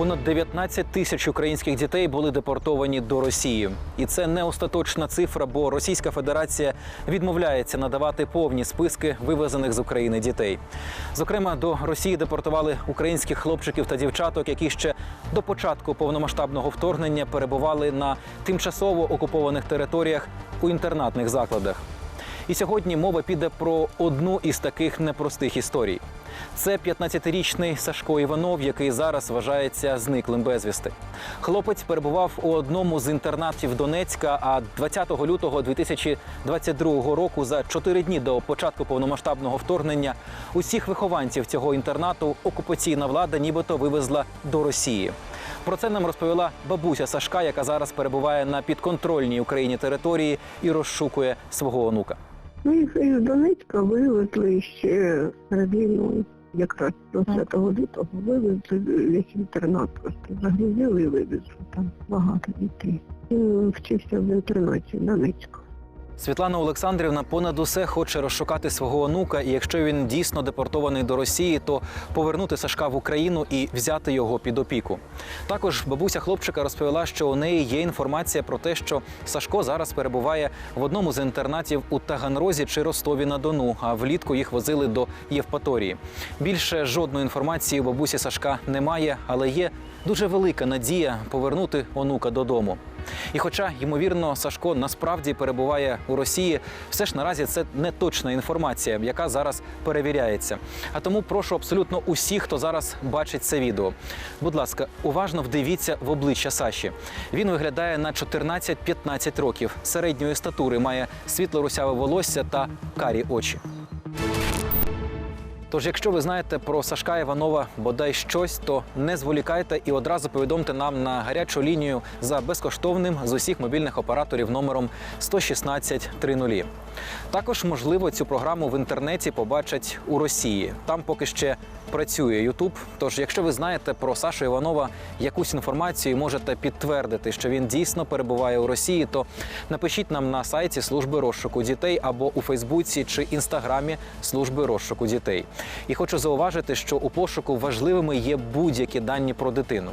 Понад 19 тисяч українських дітей були депортовані до Росії, і це не остаточна цифра, бо Російська Федерація відмовляється надавати повні списки вивезених з України дітей. Зокрема, до Росії депортували українських хлопчиків та дівчаток, які ще до початку повномасштабного вторгнення перебували на тимчасово окупованих територіях у інтернатних закладах. І сьогодні мова піде про одну із таких непростих історій. Це 15-річний Сашко Іванов, який зараз вважається зниклим безвісти. Хлопець перебував у одному з інтернатів Донецька. А 20 лютого 2022 року, за чотири дні до початку повномасштабного вторгнення, усіх вихованців цього інтернату окупаційна влада нібито вивезла до Росії. Про це нам розповіла бабуся Сашка, яка зараз перебуває на підконтрольній Україні території і розшукує свого онука. Ну, їх із Донецька вивезли ще перед війною. Якраз 20 лютого вивезли весь інтернат просто. Загрузили і вивезли там багато дітей. Він вчився в інтернаті в Донецьку. Світлана Олександрівна понад усе хоче розшукати свого онука, і якщо він дійсно депортований до Росії, то повернути Сашка в Україну і взяти його під опіку. Також бабуся хлопчика розповіла, що у неї є інформація про те, що Сашко зараз перебуває в одному з інтернатів у Таганрозі чи Ростові на Дону, а влітку їх возили до Євпаторії. Більше жодної інформації у бабусі Сашка немає, але є дуже велика надія повернути онука додому. І хоча, ймовірно, Сашко насправді перебуває у Росії, все ж наразі це не точна інформація, яка зараз перевіряється. А тому прошу абсолютно усіх, хто зараз бачить це відео. Будь ласка, уважно вдивіться в обличчя Саші. Він виглядає на 14-15 років, середньої статури, має світло-русяве волосся та карі очі. Тож, якщо ви знаєте про Сашка Іванова бодай щось, то не зволікайте і одразу повідомте нам на гарячу лінію за безкоштовним з усіх мобільних операторів номером 116 30. Також можливо цю програму в інтернеті побачать у Росії. Там поки ще працює Ютуб. Тож, якщо ви знаєте про Сашу Іванова якусь інформацію, і можете підтвердити, що він дійсно перебуває у Росії, то напишіть нам на сайті служби розшуку дітей або у Фейсбуці чи інстаграмі служби розшуку дітей. І хочу зауважити, що у пошуку важливими є будь-які дані про дитину.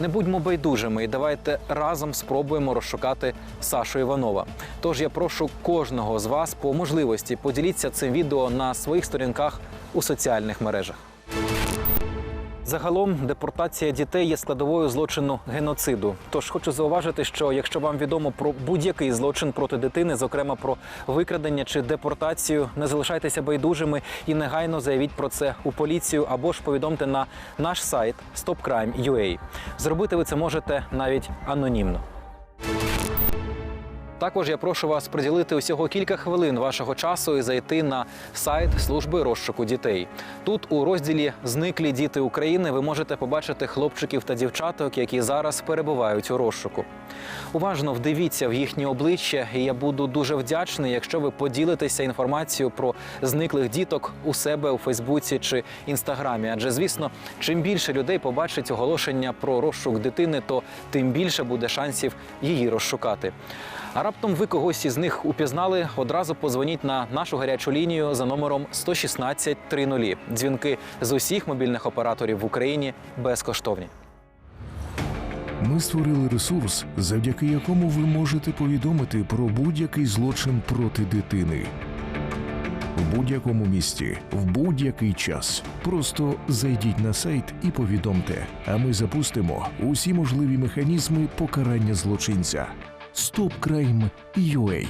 Не будьмо байдужими і давайте разом спробуємо розшукати Сашу Іванова. Тож я прошу кожного з вас по можливості поділіться цим відео на своїх сторінках у соціальних мережах. Загалом депортація дітей є складовою злочину геноциду. Тож хочу зауважити, що якщо вам відомо про будь-який злочин проти дитини, зокрема про викрадення чи депортацію, не залишайтеся байдужими і негайно заявіть про це у поліцію або ж повідомте на наш сайт stopcrime.ua. Зробити ви це можете навіть анонімно. Також я прошу вас приділити усього кілька хвилин вашого часу і зайти на сайт служби розшуку дітей. Тут у розділі Зниклі діти України ви можете побачити хлопчиків та дівчаток, які зараз перебувають у розшуку. Уважно вдивіться в їхні обличчя, і я буду дуже вдячний, якщо ви поділитеся інформацією про зниклих діток у себе у Фейсбуці чи Інстаграмі. Адже, звісно, чим більше людей побачить оголошення про розшук дитини, то тим більше буде шансів її розшукати. А раптом ви когось із них упізнали, одразу позвоніть на нашу гарячу лінію за номером 116 30. Дзвінки з усіх мобільних операторів в Україні безкоштовні. Ми створили ресурс, завдяки якому ви можете повідомити про будь-який злочин проти дитини. В будь-якому місті, в будь-який час. Просто зайдіть на сайт і повідомте, а ми запустимо усі можливі механізми покарання злочинця. StopCrime.ua